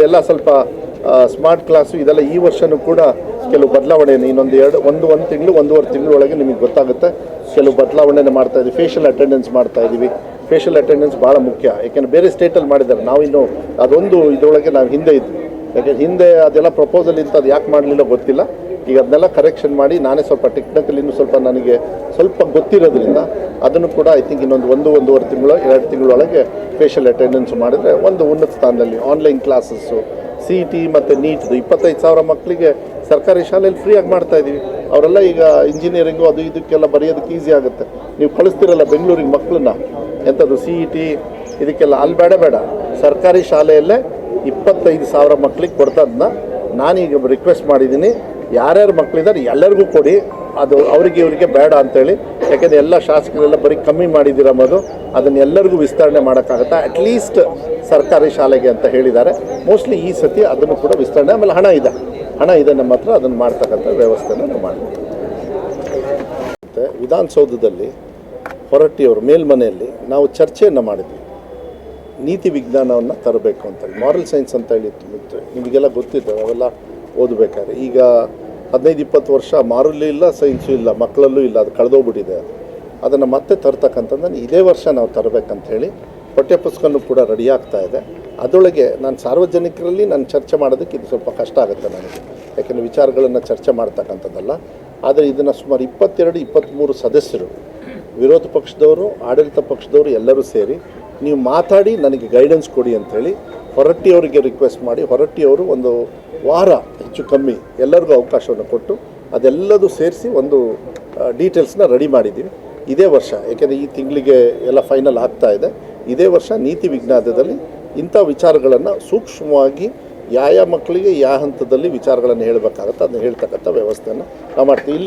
ಎಲ್ಲ ಸ್ವಲ್ಪ smart class ಇದೆಲ್ಲ ಈ ವರ್ಷನೂ ಕೂಡ ಕೆಲವು ಬದಲಾವಣೆ ಇನ್ನೊಂದು ಎರಡು, ಒಂದು ಒಂದು ತಿಂಗಳು, ಒಂದೂವರೆ ತಿಂಗಳೊಳಗೆ ನಿಮಗೆ ಗೊತ್ತಾಗುತ್ತೆ. ಕೆಲವು ಬದಲಾವಣೆ ಮಾಡ್ತಾ ಇದ್ದೀವಿ. ಫೇಶಿಯಲ್ ಅಟೆಂಡೆನ್ಸ್ ಮಾಡ್ತಾ ಇದ್ದೀವಿ. ಫೇಶಿಯಲ್ ಅಟೆಂಡೆನ್ಸ್ ಭಾಳ ಮುಖ್ಯ. ಯಾಕೆಂದರೆ ಬೇರೆ ಸ್ಟೇಟಲ್ಲಿ ಮಾಡಿದ್ದಾರೆ. ನಾವಿನ್ನು ಅದೊಂದು ಇದರೊಳಗೆ ನಾವು ಹಿಂದೆ ಇದ್ವಿ. ಯಾಕೆಂದರೆ ಹಿಂದೆ ಅದೆಲ್ಲ ಪ್ರಪೋಸಲ್ ಇತ್ತು, ಅದು ಯಾಕೆ ಮಾಡಲಿಲ್ಲ ಗೊತ್ತಿಲ್ಲ. ಈಗ ಅದನ್ನೆಲ್ಲ ಕರೆಕ್ಷನ್ ಮಾಡಿ ನಾನೇ ಸ್ವಲ್ಪ ಟೆಕ್ನಿಕಲ್ ಇನ್ನೂ ಸ್ವಲ್ಪ ನನಗೆ ಸ್ವಲ್ಪ ಗೊತ್ತಿರೋದ್ರಿಂದ ಅದನ್ನು ಕೂಡ ಐ ಥಿಂಕ್ ಇನ್ನೊಂದು ಒಂದು, ಒಂದೂವರೆ ತಿಂಗಳು, ಎರಡು ತಿಂಗಳೊಳಗೆ ಫೇಶಿಯಲ್ ಅಟೆಂಡೆನ್ಸ್ ಮಾಡಿದರೆ ಒಂದು ಉನ್ನತ ಸ್ಥಾನದಲ್ಲಿ online classes C E T ಮತ್ತು ನೀಟ್ದು ಇಪ್ಪತ್ತೈದು ಸಾವಿರ ಮಕ್ಕಳಿಗೆ ಸರ್ಕಾರಿ ಶಾಲೆಯಲ್ಲಿ ಫ್ರೀಯಾಗಿ ಮಾಡ್ತಾ ಇದ್ದೀವಿ ಅವರೆಲ್ಲ ಈಗ ಇಂಜಿನಿಯರಿಂಗು ಅದು ಇದಕ್ಕೆಲ್ಲ ಬರೆಯೋದಕ್ಕೆ ಈಸಿ ಆಗುತ್ತೆ. ನೀವು ಕಳಿಸ್ತಿರಲ್ಲ ಬೆಂಗಳೂರಿಗೆ ಮಕ್ಕಳನ್ನ, ಎಂಥದ್ದು ಸಿ ಇ ಟಿ ಇದಕ್ಕೆಲ್ಲ ಅಲ್ಲಿ ಬೇಡ ಬೇಡ. ಸರ್ಕಾರಿ ಶಾಲೆಯಲ್ಲೇ ಇಪ್ಪತ್ತೈದು ಸಾವಿರ ಮಕ್ಕಳಿಗೆ ಕೊಡ್ತದನ್ನ ನಾನೀಗ ರಿಕ್ವೆಸ್ಟ್ ಮಾಡಿದ್ದೀನಿ ಯಾರ್ಯಾರು ಮಕ್ಕಳಿದ್ದಾರೆ ಎಲ್ಲರಿಗೂ ಕೊಡಿ. ಅದು ಅವರಿಗೆ ಇವರಿಗೆ ಬೇಡ ಅಂತೇಳಿ. ಯಾಕೆಂದರೆ ಎಲ್ಲ ಶಾಸಕರೆಲ್ಲ ಬರೀ ಕಮ್ಮಿ ಮಾಡಿದ್ದೀರ ಅನ್ನೋದು ಅದನ್ನ ಎಲ್ಲರಿಗೂ ವಿಸ್ತರಣೆ ಮಾಡೋಕ್ಕಾಗತ್ತಾ? ಅಟ್ಲೀಸ್ಟ್ ಸರ್ಕಾರಿ ಶಾಲೆಗೆ ಅಂತ ಹೇಳಿದ್ದಾರೆ. ಮೋಸ್ಟ್ಲಿ ಈ ಸತಿ ಅದನ್ನು ಕೂಡ ವಿಸ್ತರಣೆ ಆಮೇಲೆ ಹಣ ಇದೆ. ಹಣ ಇದೆ ನಮ್ಮ ಹತ್ರ, ಅದನ್ನು ಮಾಡ್ತಕ್ಕಂಥ ವ್ಯವಸ್ಥೆನ ನಾವು ಮಾಡ್ತೀವಿ. ಮತ್ತು ವಿಧಾನಸೌಧದಲ್ಲಿ ಹೊರಟ್ಟಿಯವರು ಮೇಲ್ಮನೆಯಲ್ಲಿ ನಾವು ಚರ್ಚೆಯನ್ನು ಮಾಡಿದ್ವಿ. ನೀತಿ ವಿಜ್ಞಾನವನ್ನು ತರಬೇಕು ಅಂತೇಳಿ ಮಾರಲ್ ಸೈನ್ಸ್ ಅಂತ ಮಿತ್ರ ನಿಮಗೆಲ್ಲ ಗೊತ್ತಿತ್ತು ಅವೆಲ್ಲ ಓದಬೇಕಾದ್ರೆ. ಈಗ ಹದಿನೈದು, ಇಪ್ಪತ್ತು ವರ್ಷ ಮಾರಲ್ಲೂ ಇಲ್ಲ, ಸೈನ್ಸು ಇಲ್ಲ, ಮಕ್ಕಳಲ್ಲೂ ಇಲ್ಲ, ಅದು ಕಳೆದೋಗ್ಬಿಟ್ಟಿದೆ. ಅದು ಅದನ್ನು ಮತ್ತೆ ತರ್ತಕ್ಕಂಥದ್ದನ್ನು ಇದೇ ವರ್ಷ ನಾವು ತರಬೇಕಂತ ಹೇಳಿ ಪಠ್ಯಪುಸ್ತಕನೂ ಕೂಡ ರೆಡಿ ಆಗ್ತಾ ಇದೆ. ಅದರೊಳಗೆ ನಾನು ಸಾರ್ವಜನಿಕರಲ್ಲಿ ನಾನು ಚರ್ಚೆ ಮಾಡೋದಕ್ಕೆ ಇದು ಸ್ವಲ್ಪ ಕಷ್ಟ ಆಗುತ್ತೆ ನನಗೆ. ಯಾಕೆಂದರೆ ವಿಚಾರಗಳನ್ನು ಚರ್ಚೆ ಮಾಡ್ತಕ್ಕಂಥದ್ದಲ್ಲ. ಆದರೆ ಇದನ್ನು ಸುಮಾರು ಇಪ್ಪತ್ತೆರಡು ಇಪ್ಪತ್ತ್ಮೂರು ಸದಸ್ಯರು, ವಿರೋಧ ಪಕ್ಷದವರು, ಆಡಳಿತ ಪಕ್ಷದವರು ಎಲ್ಲರೂ ಸೇರಿ ನೀವು ಮಾತಾಡಿ ನನಗೆ ಗೈಡೆನ್ಸ್ ಕೊಡಿ ಅಂಥೇಳಿ ಹೊರಟ್ಟಿಯವರಿಗೆ ರಿಕ್ವೆಸ್ಟ್ ಮಾಡಿ ಹೊರಟ್ಟಿಯವರು ಒಂದು ವಾರ ಹೆಚ್ಚು ಕಮ್ಮಿ ಎಲ್ಲರಿಗೂ ಅವಕಾಶವನ್ನು ಕೊಟ್ಟು ಅದೆಲ್ಲದೂ ಸೇರಿಸಿ ಒಂದು ಡೀಟೇಲ್ಸ್ನ ರೆಡಿ ಮಾಡಿದ್ದೀವಿ. ಇದೇ ವರ್ಷ ಯಾಕೆಂದರೆ ಈ ತಿಂಗಳಿಗೆ ಎಲ್ಲ ಫೈನಲ್ ಆಗ್ತಾ ಇದೆ. ಇದೇ ವರ್ಷ ನೀತಿ ವಿಜ್ಞಾನದಲ್ಲಿ ಇಂಥ ವಿಚಾರಗಳನ್ನು ಸೂಕ್ಷ್ಮವಾಗಿ ಯಾವ ಮಕ್ಕಳಿಗೆ ಯಾವ ಹಂತದಲ್ಲಿ ವಿಚಾರಗಳನ್ನು ಹೇಳಬೇಕಾಗತ್ತೆ, ಅದನ್ನ ಹೇಳ್ತಕ್ಕಂಥ ವ್ಯವಸ್ಥೆಯನ್ನು ನಾವು ಮಾಡ್ತೀವಿ. ಇಲ್ಲಿ